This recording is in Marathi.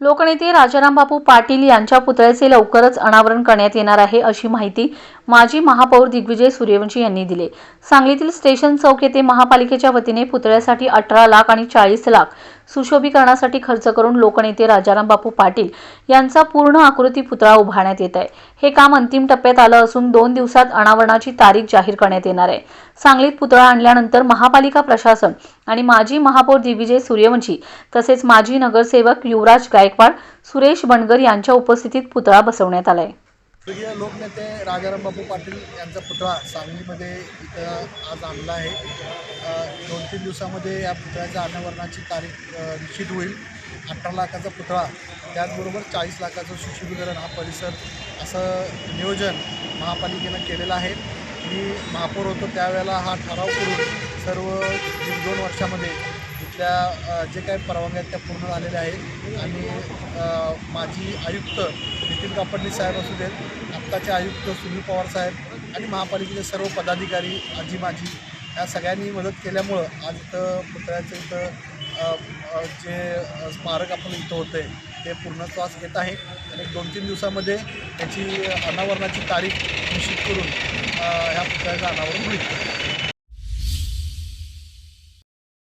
लोकनेते राजाराम बापू पाटील यांच्या पुतळ्याचे लवकरच अनावरण करण्यात येणार आहे अशी माहिती माजी महापौर दिग्विजय सूर्यवंशी यांनी दिले. सांगलीतील स्टेशन चौक येथे महापालिकेच्या वतीने पुतळ्यासाठी अठरा लाख आणि चाळीस लाख सुशोभीकरणासाठी खर्च करून लोकनेते राजाराम बापू पाटील यांचा पूर्ण आकृती पुतळा उभारण्यात येत आहे. हे काम अंतिम टप्प्यात आलं असून दोन दिवसात अनावरणाची तारीख जाहीर करण्यात येणार आहे. सांगलीत पुतळा आणल्यानंतर महापालिका प्रशासन आणि माजी महापौर दिग्विजय सूर्यवंशी तसेच माजी नगरसेवक युवराज गायकवाड सुरेश बनगर यांच्या उपस्थितीत पुतळा बसवण्यात आलाय. स्वर्गीय लोकनेते राजाराम बापू पाटील यांचा पुतळा सांगलीमध्ये इथं आज आणला आहे. दोन तीन दिवसामध्ये या पुतळ्याच्या अनावरणाची तारीख निश्चित होईल. अठरा लाखाचा पुतळा त्याचबरोबर चाळीस लाखाचं सुशोभीकरण हा परिसर असं नियोजन महापालिकेनं केलेलं आहे. मी महापौर होतो त्यावेळेला हा ठराव करून सर्व दीड दोन वर्षामध्ये त्या जे काही परवानग्या आहेत त्या पूर्ण झालेल्या आहेत. आणि माजी आयुक्त नितीन कापडणी साहेब असू देत आत्ताचे आयुक्त सुनील पवार साहेब आणि महापालिकेचे सर्व पदाधिकारी आजी माजी या सगळ्यांनी मदत केल्यामुळं आज इथं पुतळ्याचं इथं जे स्मारक आपण इथं होतं आहे ते पूर्णत्वास येत आहे. आणि दोन तीन दिवसामध्ये त्याची अनावरणाची तारीख निश्चित करून ह्या पुतळ्याचं अनावरण होईल.